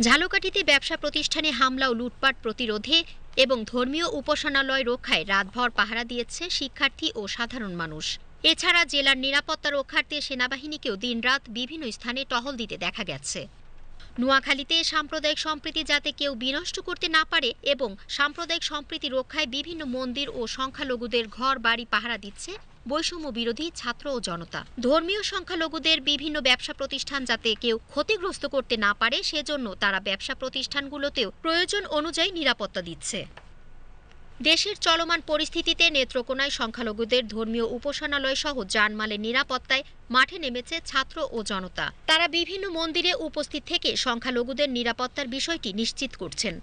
ঝালকাঠিতে ব্যবসা প্রতিষ্ঠানে হামলা ও লুটপাট প্রতিরোধে এবং ধর্মীয় উপাসনালয় রক্ষায় রাতভর পাহারা দিয়েছে শিক্ষার্থী ও সাধারণ মানুষ। এছাড়া জেলার নিরাপত্তা রক্ষার্থে সেনাবাহিনীকেও দিনরাত বিভিন্ন স্থানে টহল দিতে দেখা গেছে। নোয়াখালীতে সাম্প্রদায়িক সম্প্রীতি যাতে কেউ বিনষ্ট করতে না পারে এবং সাম্প্রদায়িক সম্প্রীতি রক্ষায় বিভিন্ন মন্দির ও সংখ্যালঘুদের ঘর বাড়ি পাহারা দিচ্ছে বৈষম্য বিরোধী ছাত্র ও জনতা। ধর্মীয় সংখ্যালঘুদের বিভিন্ন ব্যবসা প্রতিষ্ঠান যাতে কেউ ক্ষতিগ্রস্ত করতে না পারে, সেজন্য তারা ব্যবসা প্রতিষ্ঠানগুলোতেও প্রয়োজন অনুযায়ী নিরাপত্তা দিচ্ছে। দেশের চলমান পরিস্থিতিতে নেত্রকোনায় সংখ্যালঘুদের ধর্মীয় উপাসনালয় সহ জানমালের নিরাপত্তায় মাঠে নেমেছে ছাত্র ও জনতা। তারা বিভিন্ন মন্দিরে উপস্থিত থেকে সংখ্যালঘুদের নিরাপত্তার বিষয়টি নিশ্চিত করছেন।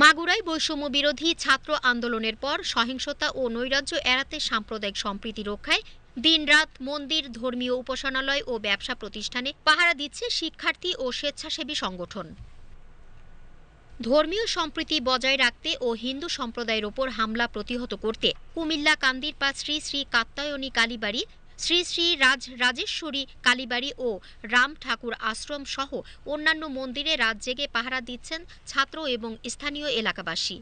মাগুরায় বৈষম্য বিরোধী ছাত্র আন্দোলনের পর সহিংসতা ও নৈরাজ্য এড়াতে সাম্প্রদায়িক সম্প্রীতি রক্ষায় দিনরাত মন্দির, ধর্মীয় উপাসনালয় ও ব্যবসা প্রতিষ্ঠানে পাহারা দিচ্ছে শিক্ষার্থী ও স্বেচ্ছাসেবী সংগঠন। ধর্মীয় সম্প্রীতি বজায় রাখতে ও হিন্দু সম্প্রদায়ের ওপর হামলা প্রতিহত করতে কুমিল্লা, কান্দিরপা শ্রী শ্রী কাত্তায়নী কালীবাড়ি শ্রী শ্রী রাজ, রাজেশ্বরী, কালীবাড়ি ও রাম ঠাকুর আশ্রম সহ অন্যান্য মন্দিরে রাত জেগে পাহারা দিচ্ছেন ছাত্র এবং স্থানীয় এলাকাবাসী।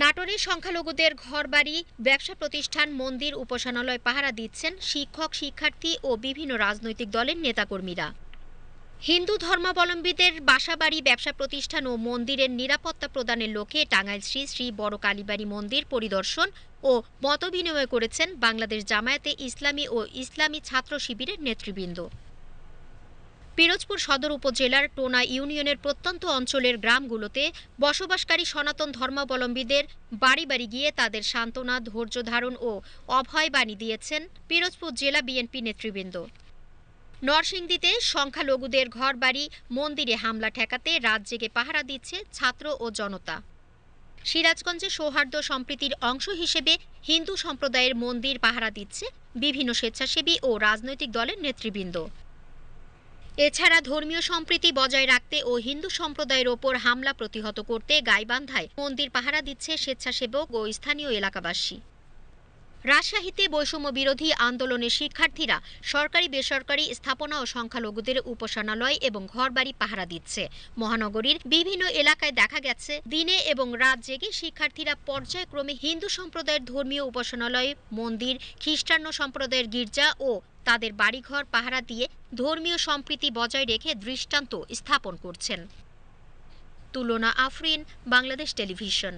নাটোরে সংখ্যালঘুদের ঘরবাড়ি, ব্যবসা প্রতিষ্ঠান, মন্দির, উপাসনালয় পাহারা দিচ্ছেন শিক্ষক, শিক্ষার্থী ও বিভিন্ন রাজনৈতিক দলের নেতাকর্মীরা। হিন্দু ধর্মাবলম্বীদের বাসাবাড়ি, ব্যবসা প্রতিষ্ঠান ও মন্দিরের নিরাপত্তা প্রদানের লক্ষ্যে টাঙ্গাইল শ্রী শ্রী বড় কালীবাড়ি মন্দির পরিদর্শন ও মতবিনিময় করেছেন বাংলাদেশ জামায়াতে ইসলামী ও ইসলামী ছাত্র শিবিরের নেতৃবৃন্দ। পিরোজপুর সদর উপজেলার টোনা ইউনিয়নের প্রত্যন্ত অঞ্চলের গ্রামগুলোতে বসবাসকারী সনাতন ধর্মাবলম্বীদের বাড়ি বাড়ি গিয়ে তাদের সান্ত্বনা, ধৈর্য ধারণ ও অভয় বাণী দিয়েছেন পিরোজপুর জেলা বিএনপি নেতৃবৃন্দ। নরসিংদীতে সংখ্যালঘুদের ঘরবাড়ি, মন্দিরে হামলা ঠেকাতে রাত জেগে পাহারা দিচ্ছে ছাত্র ও জনতা। সিরাজগঞ্জে সৌহার্দ্য সম্প্রীতির অংশ হিসেবে হিন্দু সম্প্রদায়ের মন্দির পাহারা দিচ্ছে বিভিন্ন স্বেচ্ছাসেবী ও রাজনৈতিক দলের নেতৃবৃন্দ। এছাড়া ধর্মীয় সম্প্রীতি বজায় রাখতে ও হিন্দু সম্প্রদায়ের ওপর হামলা প্রতিহত করতে গাইবান্ধায় মন্দির পাহারা দিচ্ছে স্বেচ্ছাসেবক ও স্থানীয় এলাকাবাসী। রাজশাহীতে বৈষম্য বিরোধী আন্দোলনের শিক্ষার্থীরা সরকারি বেসরকারি স্থাপনা ও সংখ্যালঘুদের উপাসনালয় এবং ঘরবাড়ি পাহারা দিচ্ছে। মহানগরীর বিভিন্ন এলাকায় দেখা গেছে, দিনে এবং রাত জেগে শিক্ষার্থীরা পর্যায়ক্রমে হিন্দু সম্প্রদায়ের ধর্মীয় উপাসনালয়, মন্দির, খ্রিস্টান্য সম্প্রদায়ের গির্জা ও তাদের বাড়িঘর পাহারা দিয়ে ধর্মীয় সম্প্রীতি বজায় রেখে দৃষ্টান্ত স্থাপন করছেন। তুলনা আফরিন, বাংলাদেশ টেলিভিশন।